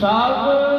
Salve!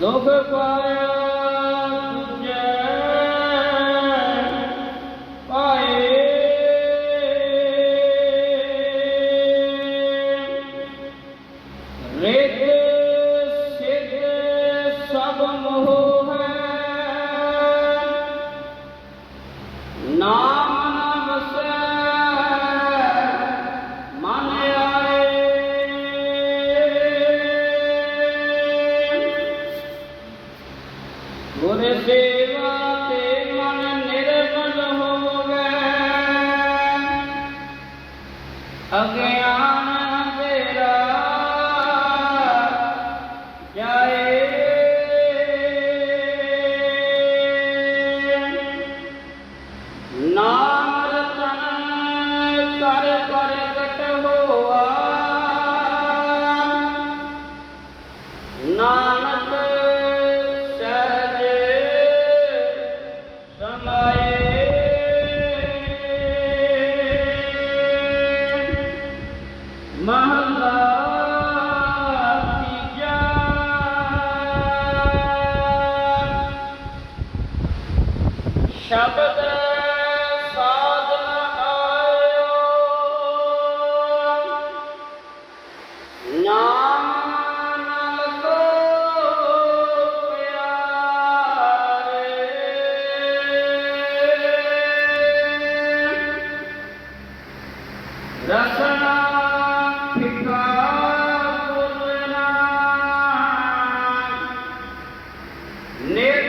Local choir. ਗੁਰ ਸੇਵਾ ਤੇ ਮਨ ਨਿਰਮਲ ਹੋਵੇ। ਅਗਿਆਨ ਸ਼ਬਦ ਸਾਧਨ ਆਇਓ। ਨਾਮ ਨਾਲ ਕੋ ਪਿਆਰੇ। ਰਸਨਾ ਫਿਕਾ ਗੁਰਨਾ ਨੇ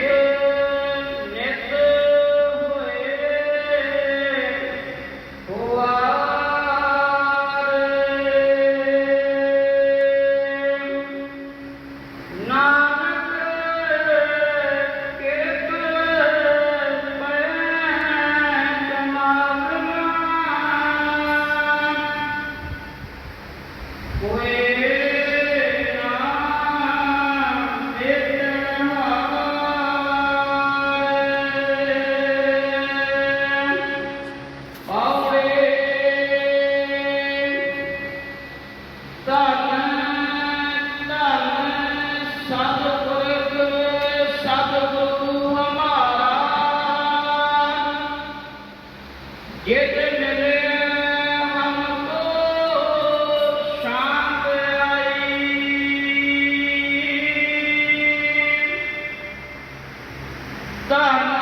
Pakistan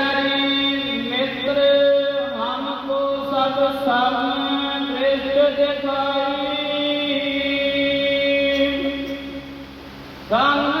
Dá